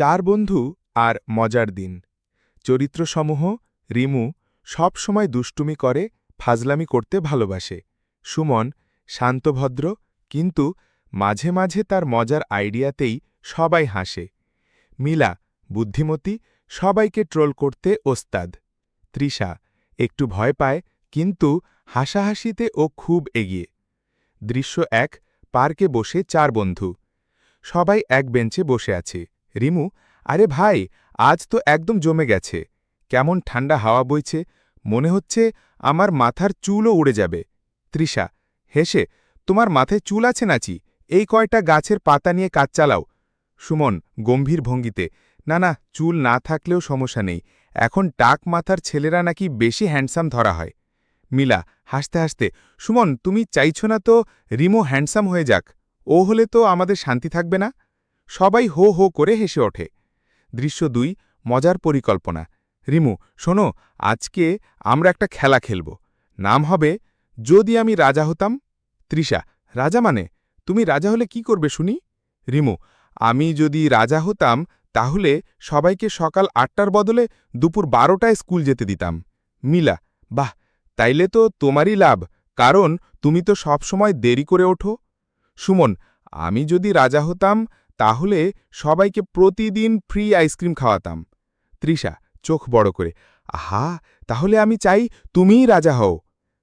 চার বন্ধু আর মজার দিন। চরিত্রসমূহ রিমু সব সময় দুষ্টুমি করে, ফাজলামি করতে ভালোবাসে। সুমন শান্তভদ্র কিন্তু মাঝে মাঝে তার মজার আইডিয়াতেই সবাই হাসে। মিলা বুদ্ধিমতী, সবাইকে ট্রোল করতে ওস্তাদ। তৃষা একটু ভয় পায়, কিন্তু হাসাহাসিতে ও খুব এগিয়ে। দৃশ্য এক, পার্কে বসে চার বন্ধু। সবাই এক বেঞ্চে বসে আছে। রিমু, আরে ভাই, আজ তো একদম জমে গেছে। কেমন ঠান্ডা হাওয়া বইছে। মনে হচ্ছে আমার মাথার চুলও উড়ে যাবে। তৃষা, হেসে, তোমার মাথায় চুল আছে নাচি? এই কয়টা গাছের পাতা নিয়ে কাজ চালাও। সুমন, গম্ভীর ভঙ্গিতে, না না, চুল না থাকলেও সমস্যা নেই। এখন টাক মাথার ছেলেরা নাকি বেশি হ্যান্ডসাম ধরা হয়। মিলা, হাসতে হাসতে, সুমন, তুমি চাইছ না তো রিমো হ্যান্ডসাম হয়ে যাক। ও হলে তো আমাদের শান্তি থাকবে না? সবাই হো হো করে হেসে ওঠে। দৃশ্য দুই, মজার পরিকল্পনা। রিমু, শোনো, আজকে আমরা একটা খেলা খেলব। নাম হবে, যদি আমি রাজা হতাম। তৃষা, রাজা মানে? তুমি রাজা হলে কি করবে শুনি? রিমু, আমি যদি রাজা হতাম, তাহলে সবাইকে সকাল আটটার বদলে দুপুর বারোটায় স্কুল যেতে দিতাম। মিলা, বাহ, তাইলে তো তোমারই লাভ, কারণ তুমি তো সব সময় দেরি করে ওঠো। সুমন, আমি যদি রাজা হতাম তাহলে সবাইকে প্রতিদিন ফ্রি আইসক্রিম খাওয়াতাম। তৃষা, চোখ বড় করে, আহা, তাহলে আমি চাই তুমিই রাজা হও।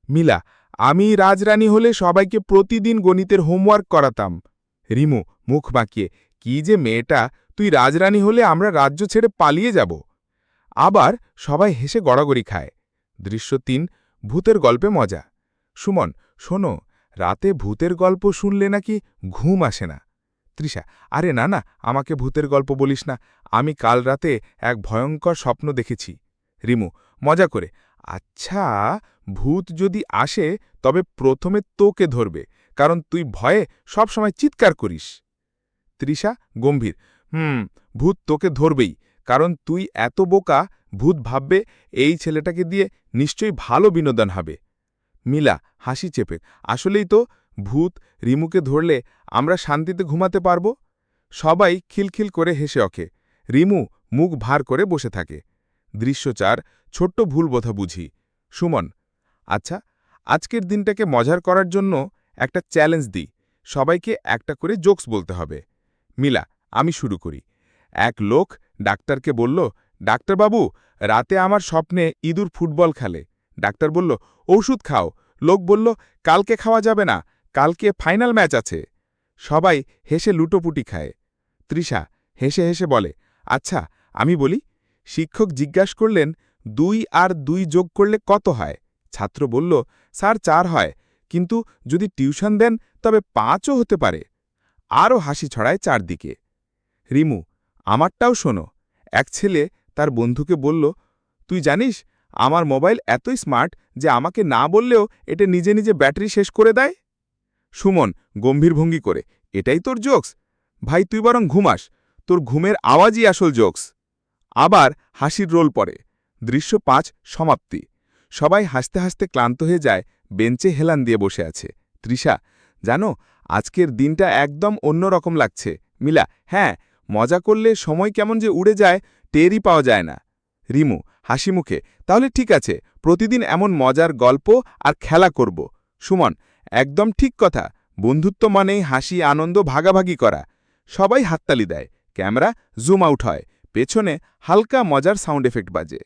মিলা, আমি রাজরানী হলে সবাইকে প্রতিদিন গণিতের হোমওয়ার্ক করাতাম। রিমু, মুখ বাঁকিয়ে, কি যে মেয়েটা, তুই রাজরানী হলে আমরা রাজ্য ছেড়ে পালিয়ে যাব। আবার সবাই হেসে গড়াগড়ি খায়। দৃশ্য তিন, ভূতের গল্পে মজা। সুমন, শোনো, রাতে ভূতের গল্প শুনলে নাকি ঘুম আসে না। তৃষা, আরে না না, আমাকে ভূতের গল্প বলিস না। আমি কাল রাতে এক ভয়ঙ্কর স্বপ্ন দেখেছি। রিমু, মজা করে। আচ্ছা ভূত যদি আসে, তবে প্রথমে তোকে ধরবে, কারণ তুই ভয়ে সব সময় চিৎকার করিস। তৃষা, গম্ভীর। হুম, ভূত তোকে ধরবেই, কারণ তুই এত বোকা, ভূত ভাববে এই ছেলেটাকে দিয়ে নিশ্চয়ই ভালো বিনোদন হবে। মিলা, হাসি চেপে, আসলেই তো ভূত রিমুকে ধরলে আমরা শান্তিতে ঘুমাতে পারব? সবাই খিলখিল করে হেসে অখে রিমু মুখ ভার করে বসে থাকে। দৃশ্য চার ছোট্ট ভুল বোধা বুঝি। সুমন আচ্ছা আজকের দিনটাকে মজার করার জন্য একটা চ্যালেঞ্জ দিই। সবাইকে একটা করে জোকস বলতে হবে। মিলা, আমি শুরু করি। এক লোক ডাক্তারকে বলল, ডাক্তারবাবু, রাতে আমার স্বপ্নে ইঁদুর ফুটবল খেলে। ডাক্তার বলল, ঔষধ খাও। লোক বলল, কালকে খাওয়া যাবে না। কালকে ফাইনাল ম্যাচ আছে। সবাই হেসে লুটোপুটি খায়। তৃষা হেসে হেসে বলে আচ্ছা আমি বলি, শিক্ষক জিজ্ঞাস করলেন, দুই আর দুই যোগ করলে কত হয়? ছাত্র বলল, স্যার, চার হয়, কিন্তু যদি টিউশন দেন, তবে পাঁচও হতে পারে। আরও হাসি ছড়ায় চারদিকে। রিমু, আমারটাও শোনো। এক ছেলে তার বন্ধুকে বলল, তুই জানিস, আমার মোবাইল এতই স্মার্ট যে আমাকে না বললেও এটা নিজে নিজে ব্যাটারি শেষ করে দেয়? সুমন, গম্ভীর ভঙ্গি করে, এটাই তোর জোকস? ভাই, তুই বরং ঘুমাস। তোর ঘুমের আওয়াজই আসল জোকস। আবার হাসির রোল পড়ে। দৃশ্য পাঁচ, সমাপ্তি। সবাই হাসতে হাসতে ক্লান্ত হয়ে যায়, বেঞ্চে হেলান দিয়ে বসে আছে। তৃষা, জানো, আজকের দিনটা একদম অন্য রকম লাগছে। মিলা হ্যাঁ মজা করলে সময় কেমন যে উড়ে যায়, টেরই পাওয়া যায় না। রিমু হাসি মুখে তাহলে ঠিক আছে, প্রতিদিন এমন মজার গল্প আর খেলা করব। সুমন একদম ঠিক কথা। বন্ধুত্ব মানেই হাসি, আনন্দ ভাগাভাগি করা। সবাই হাততালি দেয়। ক্যামেরা জুম আউট হয়। পেছনে হালকা মজার সাউন্ড এফেক্ট বাজে।